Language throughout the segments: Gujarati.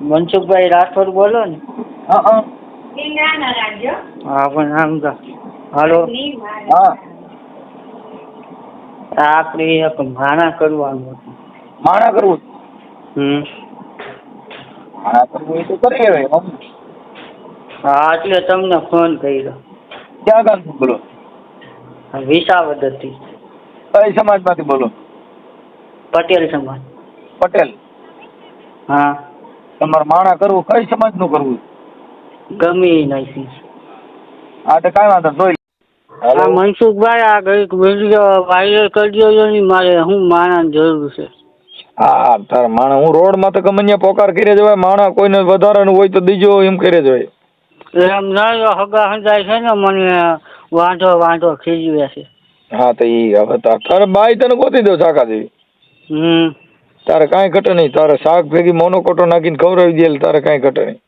મનસુખભાઈ રાઠોડ બોલો ને. હા હા. હા પણ આમ તો. હાલો. હા. આપણે એક ભાણા કરવાનું હતું. માણા કરવું? હમ. માણા કરવું એ તો કરી હવે હા એટલે તમને ફોન કર્યો. ક્યાં ગામથી બોલો? વિસાવદરથી. કઈ સમાજમાંથી બોલો. પટેલ સમાજ. પટેલ. હા. તમારે માણા કરવું કઈ સમાજનું કરવું? ગમે નહીં હા તો કાંઈ વાંધો. જોઈ આ. મનસુખભાઈ આ કંઈક વીડિયો વાયરલ કરી દેજો ને મારે હું માણાની જરૂર છે. હા તાર માણા હું રોડમાં તો ગમે પોકાર કરી જવાય માણા કોઈને વધારાનું હોય તો દીજો એમ કરે જવાય એમ ના હગા હંજાય છે ને મને વાંધો વાંધો ખીજવે છે હા તો એ હવે તાર બાઈ તને ગોતી દો શાકા દેવી હમ. તારે કાંઈ ઘટે નહીં. તારે શાક ભેગી મોનોકોટો નાખીને ખવડાવી દે તારે કાંઈ ઘટે નહીં.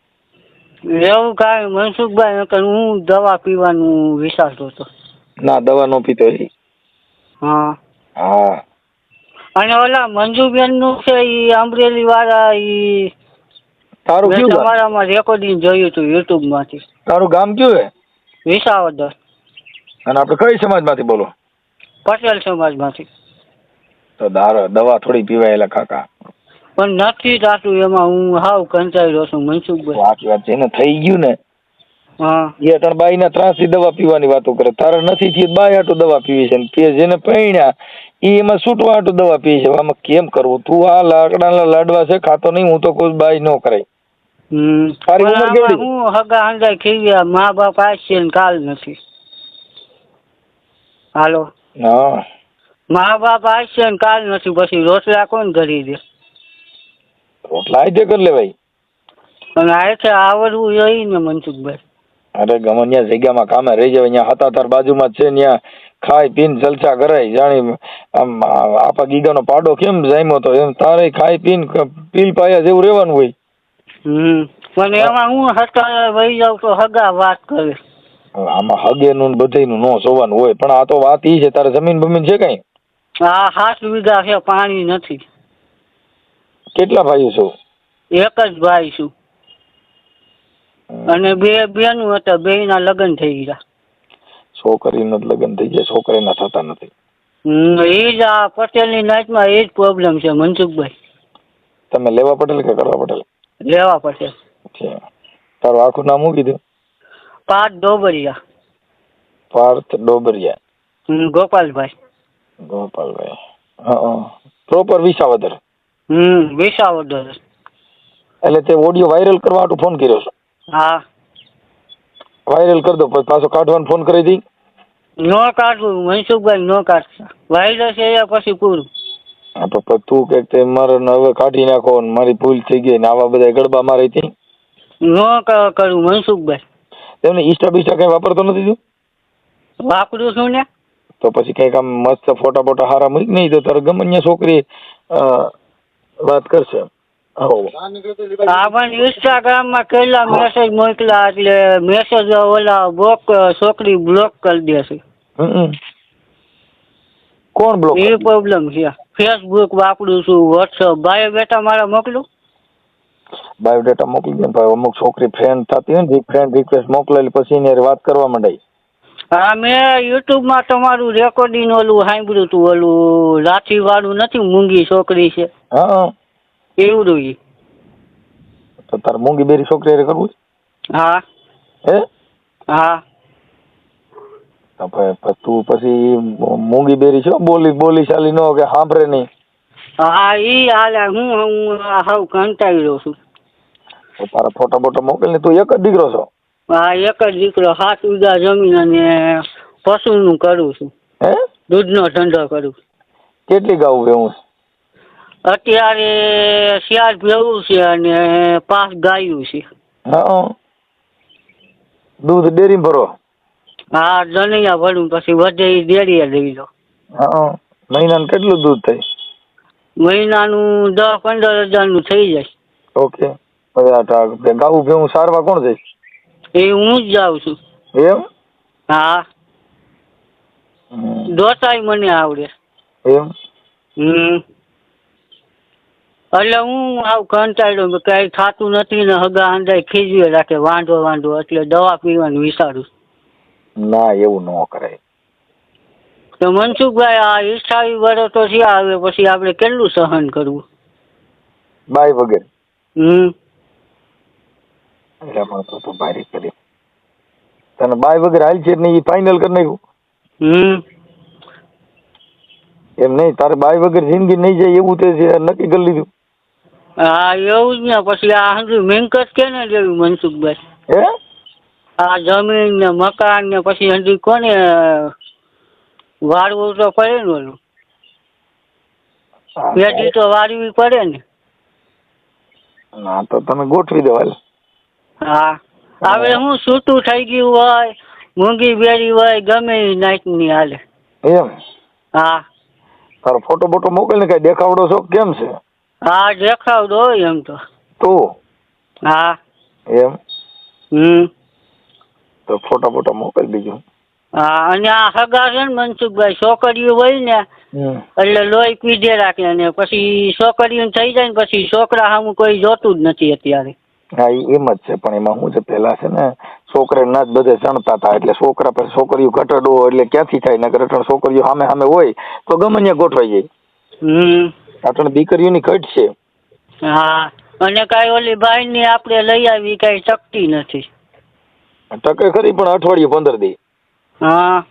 એવું કાંઈ મનસુખભાઈ નકર હું દવા પીવાનું વિચારતો હતો. ના દવા નો પીતો એ. હા. હા. અને ઓલા મંજુબેનનું છે એ અમરેલી વાળા ઈ તારું કયું તમારામાં રેકોર્ડિંગ જોયું હતું યુટ્યુબમાંથી તારું ગામ કયું હે? વિસાવદર. અને આપણે કઈ સમાજમાંથી બોલો? પટેલ સમાજમાંથી તો દારો દવા થોડી પીવાય એલા કાકા. પણ નથી થતું એમાં હું હાવ કંટાળી રહ્યો છું મનસુખભાઈ સાચી વાત છે એને થઈ ગયું ને. હા. એ ત્રણ બાઈના ત્રાસથી દવા પીવાની વાતો કરે. તારે નથી થી બાઈ હાટુ દવા પીવી છે ને. જેને પૈણ્યા એ એમાં છૂટવા હાટુ દવા પીવી છે. આમાં કેમ કરવું? તું આ લાકડાના લાડવા છે ખાતો નહીં હું તો કોઈ બાઈ ન કરાય. તારી ઉંમર કેટલી? હું હગા હંધાઈ ખીવ્યા મા બાપ આવશે ને કાલ નથી. હાલો. હા. મા બાપ આવશે ને કાલ નથી પછી રોટલા કોણ કરી દે? રોટલા આઈ કરી લેવાય અને આ છે આવડવું જોઈએ ને મનસુખભાઈ. અરે ગમન ત્યાં જગ્યામાં કામે રહી જાય ત્યાં હતા તાર બાજુમાં છે ત્યાં ખાઈ પીને જલસા કરાય. જાણી આમ આપા ગીગાનો પાડો કેમ જામ્યો તો? એમ તારે ખાઈ પીને પીલ પાયા જેવું રહેવાનું હોય. હમ પણ એમાં હું હતા વહી જાઉં તો હગા વાત કરે. આમાં હગેનું ને બધેયનું નો જોવાનું હોય પણ આ તો વાત ઈ છે તારે જમીન બમીન છે કઈ? આ સાત વીઘા છે પાણી નથી. કેટલા ભાઈઓ છો? એક જ ભાઈ છું. અને બે બેનું હતા બે ના લગ્ન થઈ ગયા. છોકરીના જ લગ્ન થઈ ગયા છોકરીના થતા નથી. એ જ આ પટેલની નાચમાં એ જ પ્રોબ્લેમ છે મનસુખભાઈ. તમે લેવા પટેલ કે કરવા પટેલ? લેવા પટેલ. તારું આખું નામ શું કીધું? પાર્થ ડોબરિયા. પાર્થ ડોબરિયા. ગોપાલભાઈ. ગોપાલભાઈ. હા પ્રોપર વિસાવદર. હમ વિસાવદર. એટલે તે ઓડિયો વાયરલ કરવા માટે ફોન કર્યો છે. હા. વાયરલ કરી દો પછી પાછો કાઢવાનો ફોન કરી દી. નો કાઢવું મનસુખભાઈ નો કાઢતા છે એ પછી પૂરું હા તો તું કે તે મારે હવે કાઢી નાખો ને મારી ભૂલ થઈ ગઈ ને આવા બધા ગડબા મારી હતી. નો કરું મનસુખભાઈ. તેમને ઈસ્ટા બીસ્ટા કઈ વાપરતો નથી તું? વાપરું છું ને? તો પછી કંઈક આમ મસ્ત ફોટા બોટા હારા મૂક નહીં તો તારે ગમે ત્યાં છોકરી અ, વાત કરશે. હો. આ પણ ઇન્સ્ટાગ્રામમાં કેટલા મેસેજ મોકલા એટલે મેસેજ ઓલા બ્લોક છોકરી બ્લોક કરી દે છે. હમ. કોણ બ્લોક એ પ્રોબ્લેમ છે. ફેસબુક વાપરું છું વોટ્સઅપ ભાઈ બેટા મારા મોકલું? બાયોડેટા મોકલી દે ને ભાઈ અમુક છોકરી ફ્રેન્ડ થતી હોય ને ફ્રેન્ડ રિક્વેસ્ટ મોકલેલી પછી એની હારે વાત કરવા માંડાય હા મેં યુટ્યુબમાં તમારું રેકોર્ડિંગ ઓલું સાંભળ્યું હતું ઓલું લાઠી વાળું નથી મૂંગી છોકરી છે. હા. એવું રહ્યું. તો તારે મૂંગી બેરી છોકરી હારે કરવું છે? હા. હે? હા. તો તું પછી મૂંગી બેરી છો? બોલી બોલી ચાલી નો કે સાંભળે નહીં. હા ઈ હાલે હું હું હાવ કંટાળી રહ્યો છું. તો તારા ફોટો બોટો મોકલ ને તું એક જ દીકરો છો? હા એક જ દીકરો સાત વીઘા જમીન અને પશુનું કરું છું. હે? દૂધનો ધંધો કરું છું. કેટલી ગાઉ ભેવું અત્યારે શિયાળ ભેવું છે અને પાંચ ગાયું છે. હા. દૂધ ડેરી ભરો? હા દનિયા ભરું પછી વધે એ ડેરીએ લઈ લો. હા. મહિનાનું કેટલું દૂધ થાય? મહિનાનું દસ પંદર હજારનું થઈ જાય. ઓકે. ગાઉ ભેવું સારવા કોણ જાય? એ હું જ જાઉં છું. એમ હા. ઢોસાય મને આવડે. એમ? હમ. એટલે હું આવું કંટાળ્યો કઈ થતું નથી ને હગા અંદાય ખીજવે રાખે વાંધો વાંધો એટલે દવા પીવાનું વિચારું. ના એવું ન કરાય. તો મનસુખભાઈ આ ઈચ્છાવી વડો તો થયા હવે પછી આપણે કેટલું સહન કરવું? બાય વગેરે. હમ. તો ભારી તને બાય વગર હાલ છે ને એ ફાઇનલ કરી નાખ્યું. હમ. એમ નહીં તારે બાય વગર જિંદગી નહીં જાય એવું તે છે નક્કી કરી લીધું. હા એવું જ ને પછી આ હજુ મિલકત કેને લેવી મનસુખભાઈ? હે? આ જમીન ને મકાન ને પછી હજી કોને વાળવું તો પડે ને ઓલું. પેઢી તો વાળવી પડે ને. ના તો તમે ગોઠવી દો હાલ. હા. હવે હું. સૂતું થઈ ગયું હોય મૂંગી બેરી હોય ગમે એ નાઈટની હાલે. એમ? હા. તારો ફોટો બોટો મોકલને કઈ દેખાવડો છો કેમ છે? હા દેખાવડો હોય એમ તો. તું? હા. એમ? હમ. તો ફોટા બોટા મોકલ બીજું હા અને આ હગા છે ને મનસુખભાઈ છોકરીઓ હોય ને એટલે લોહી પીધે રાખે ને પછી છોકરીઓ થઈ જાય ને પછી છોકરા સામું કોઈ જોતું જ નથી અત્યારે. હા એમ જ છે. પણ એમાં શું છે પેલા છે ને છોકરા ના જ બધે ચણતા હતા એટલે છોકરા પર છોકરીઓ ઘટાડો એટલે ક્યાંથી થાય? ને અટણ છોકરીઓ સામે સામે હોય તો ગમે ત્યાં ગોઠવાઈ જાય. અટણ દીકરીઓની ઘટ છે. હા. અને કાંઈ ઓલી ભાઈની આપણે લઈ આવી કાંઈ શક્તિ નથી. ટકે ખરી પણ અઠવાડિયે પંદર દી. હા.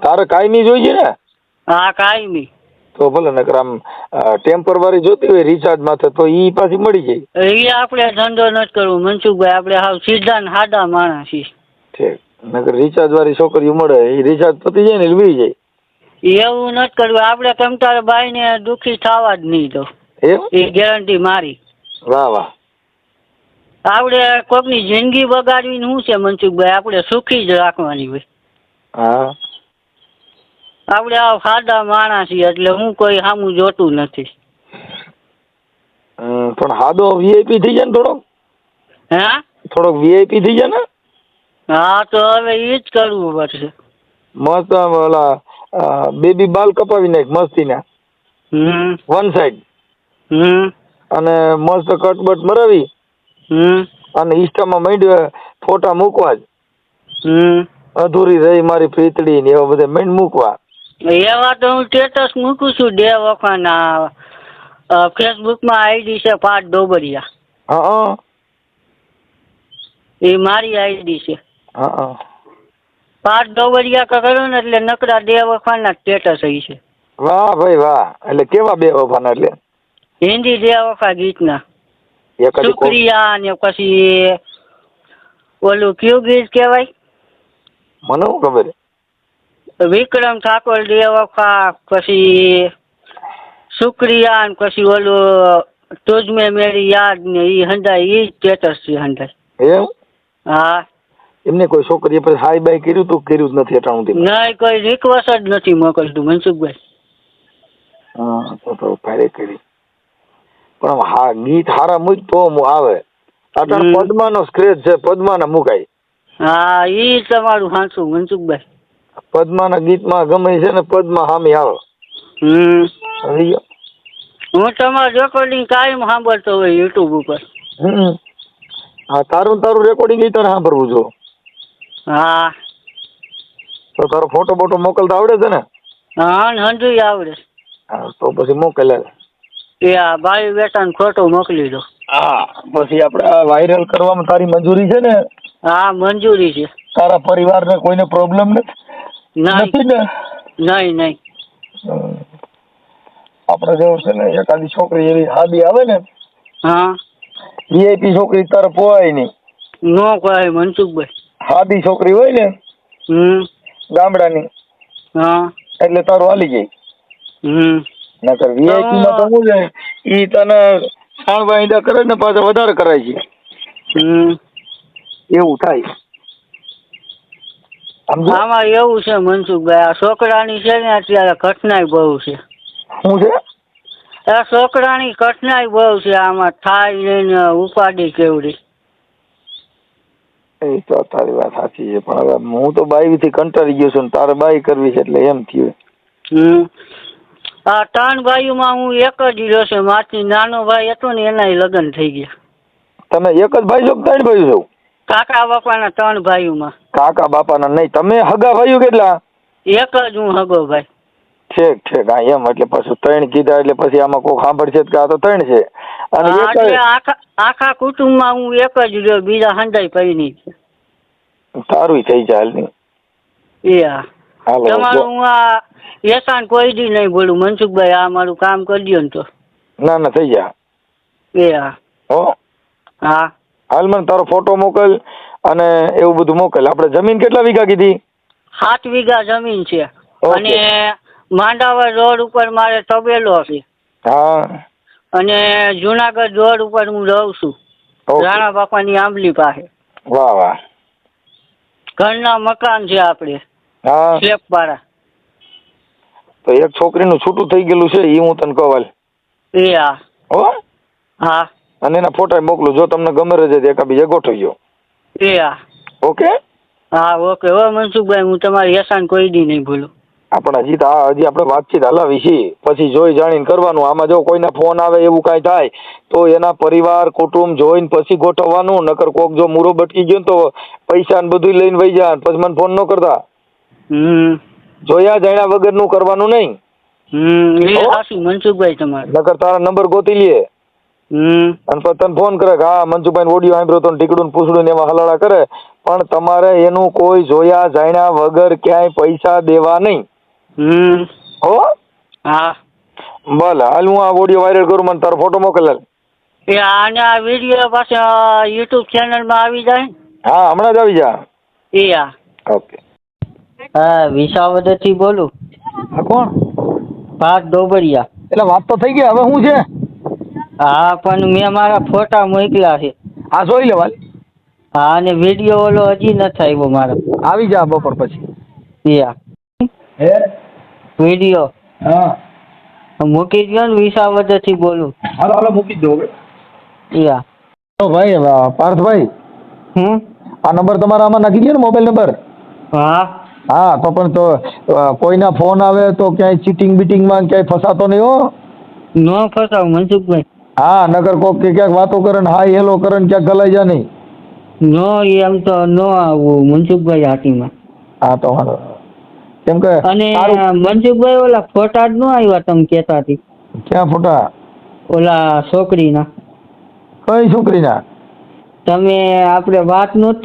તારે કાયમી જોઈએ ને? હા કાંઈ તો ભલે નકર આમ ટેમ્પરવારી જોતી હોય રિચાર્જ માથે તો ઈ પાછી મળી જાય. એ આપણે ધંધો નથી કરવો. મનસુખભાઈ આપણે હાવ સીધા ને સાદા માણસ છીએ. ઠીક. નકર રિચાર્જ વાળી છોકરીઓ મળે એ રિચાર્જ પતી જાય ને એટલે વી જાય. એવું નથી કરવું. આપણે તમ તારે બાઈને દુઃખી થવા જ નહીં તો એ ગેરંટી મારી. વાહ વાહ. આપણે કોકની જિંદગી બગાડવી શું છે મનસુખભાઈ? આપણે સુખી જ રાખવાની હોય. હા. આપણે આ સાદા માણસ છીએ એટલે હું કોઈ સામું જોતું નથી. પણ હાદો વીઆઈપી થઈ જાય ને થોડોક? હે? થોડોક વીઆઈપી થઈ જાય ને હા તો હવે એ જ કરવું પડશે. મસ્ત ઓલા બેબી બાલ કપાવી નાખ મસ્તીના હમ. વન સાઈડ હમ. અને મસ્ત કટબટ મરાવી. હમ. અને ઇન્સ્ટામાં માંડ ફોટા મૂકવા જ. હમ. અધૂરી રહી મારી ફીતડી ને એવા બધા માંડ મૂકવા. એવા તો હું સ્ટેટસ મૂકું છું બે વખાના ફેસબુકમાં આઈડી છે પાઠ ડોબરિયા. હા એ મારી આઈડી છે. હા હા. પાઠ ડોબરિયા કરો ને એટલે નકરા બે વખાના સ્ટેટસ અહીં છે. વાહ ભાઈ વાહ. એટલે કેવા બે વફાના એટલે? હિન્દી બે વખા ગીતના. શુક્રિયા ને પછી ઓલું કયું ગીત કહેવાય? મને શું ખબર? વિક્રમ ઠાકોર દેવખા પછી શુક્રિયા ને પછી ઓલું તુજમે મેરી યાદ ને ઈ હંધાય ઈ સ્ટેટસ છે હંડાય એમ? હા. એમને કોઈ છોકરીએ પછી હાઈ બાય કર્યું તું કર્યું જ નથી અટાણું નહીં કોઈ રિક્વેસ્ટ જ નથી મોકલતું મનસુખભાઈ. હા તો તો ભારે કરી. પણ હા ગીત હારા મૂક તો આવે. અટાણ. પદ્માનો સ્ક્રેચ છે પદ્માના મુકાય. હા ઈ તમારું હાંસું મનસુખભાઈ. પદ્માના ગીતમાં ગમે છે ને પદ્મા હામી આવે હમ. હું તમારું રેકોર્ડિંગ કાયમ સાંભળતો હોય યુટ્યુબ ઉપર. હમ. હા તારું તારું રેકોર્ડિંગ તને સાંભળવું જો. હા. તો તારો ફોટો બોટો મોકલતા આવડે છે ને? હા ને આવડે. હા તો પછી મોકલે. એ આ ભાઈ બેટાને ફોટો મોકલી દો. હા પછી આપણે આ વાયરલ કરવામાં તારી મંજૂરી છે ને? હા મંજૂરી છે. તારા પરિવારને કોઈને પ્રોબ્લેમ નથી? નથી ને? નહીં નહીં. આપણે જેવું છે ને એકાદી છોકરી એવી હાદી આવે ને હા. વીઆઈપી છોકરી તારે પોવાય નહીં. નો કહે મનસુખભાઈ. હાદી છોકરી હોય ને હમ. ગામડાની હા. એટલે તારું હાલી જાય. હમ. નકર વીઆઈપી માં તો શું છે ઈ તને સાણવા ઈંડા કરે ને પાછા વધારે કરાય છે. હમ. એવું થાય. આમાં એવું છે મનસુખભાઈ આ છોકરાની છે ને અત્યારે કઠનાઈ બહુ છે. શું છે? આ છોકરાની કઠનાઈ બહુ છે આમાં થાય ને ઉપાડી કેવડી. એ તો તારી વાત સાચી છે પણ હવે હું તો બાઈ થી કંટાળી ગયો છું તારે બાઈ કરવી છે એટલે એમ થયું. હમ. આ ત્રણ ભાઈઓમાં હું એક જ રહ્યો છે માથી નાનો ભાઈ હતો ને એનાય લગ્ન થઈ ગયા. તમે એક જ ભાઈ છો ત્રણ ભાઈ છો? કાકા બાપાના ત્રણ ભાઈઓમાં. કાકા બાપાના નહીં. તમે હગા ભાઈઓ કેટલા? એક જ હું હગો ભાઈ. ઠીક ઠીક. હા એમ. એટલે પછી ત્રણ કીધા એટલે પછી આમાં કોઈ સાંભળશે કે આ તો ત્રણ છે. અને આખા આખા કુટુંબમાં હું એક જ રહ્યો બીજા હંધાઈ પૈની છે. તારું થઈ જાય હાલ એ હા. તમારું હું આ એસાન કોઈ દી નહીં બોલું મનસુખભાઈ આ મારું કામ કરી દો ને તો. ના ના થઈ જા એ હા. હા. હાલ મને તારો ફોટો મોકલ અને એવું બધું મોકલ. આપણે જમીન કેટલા વીઘા કીધી? સાત વીઘા જમીન છે. અને માંડાવર રોડ ઉપર મારે તબેલો છે. હા. અને જુનાગઢ રોડ ઉપર હું રહું છું. રાણા બાપાની આંબલી પાસે. વાહ વાહ. ઘરના મકાન છે આપણે. હા. સ્લેપવાળા તો એક છોકરીનું છૂટું થઈ ગયેલું છે એ હું તને કહું હાલ. એ હા. હો? હા. અને એના ફોટા મોકલું જો તમને ગમે રહે તો એકા બીજા ગોઠવજો એ હા ઓકે? હા ઓકે. હવે મનસુખભાઈ હું તમારી યશાન કોઈ દી નહીં ભૂલું. આપણે હજી તો આ હજી આપણે વાતચીત હલાવી છીએ. પછી જોઈ જાણીને કરવાનું. આમાં જો કોઈને ફોન આવે એવું કાંઈ થાય તો એના પરિવાર કુટુંબ જોઈને પછી ગોઠવવાનું. નકર કોક જો મૂરો બટકી ગયો ને તો પૈસા ને બધું લઈને વહી જાય પછી મને ફોન ન કરતા. હમ. જોયા જાણ્યા વગરનું કરવાનું નહીં. હમ. એ હો? મનસુખભાઈ તમારું. નકર તારા નંબર ગોતી લઈએ અને તને ફોન કરે કે હા મનસુભાઈ ઓડિયો સાંભળ્યો તો ટીકડું પૂછડું ને એમાં હલાડા કરે. પણ તમારે એનું કોઈ જોયા જાણ્યા વગર ક્યાંય પૈસા દેવા નહીં. હમ. હો? હા. ભલે હાલ હું આ ઓડિયો વાયરલ કરું મને તારો ફોટો મોકલે. એ આને આ વીડિયો પાછા યુટ્યુબ ચેનલમાં આવી જાય હા હમણાં જ આવી જા. એ હા ઓકે હા વિસાવદરથી બોલું. હા કોણ? પાર્થ ડોબરિયા. એટલે વાત તો થઈ ગઈ હવે શું છે? હા પણ મેં મારા ફોટા મોકલ્યા છે. હા જોઈ લેવા હા અને વીડિયો ઓલો હજી નથી આવ્યો મારો. આવી જા બપોર પછી. યા હે? વીડિયો હા. મૂકી દો ને વિસાવદરથી બોલું. હાલો હાલો મૂકી દો એ તો ભાઈ પાર્થભાઈ હમ? આ નંબર તમારા આમાં નાખી દો ને મોબાઈલ નંબર. હા. હા તો પણ તો કોઈના ફોન આવે તો ક્યાંય ચીટિંગ બીટિંગમાં ક્યાંય ફસાતો નહીં હો. ન ફસાવ મનસુખભાઈ. હા નગર કોક કે ક્યાંક વાતો કરે ને હા હેલો કરે ને ક્યાંક ગલાઈ જા નહીં. નો એમ તો ન આવું મનસુખભાઈ હાટીમાં હા તો વાંધો કેમ કે અને મનસુખભાઈ ઓલા ફોટા જ ન આવ્યા તમે કહેતા હતી ક્યાં ફોટા? ઓલા છોકરીના. કઈ છોકરીના? તમે આપણે વાત નહોતી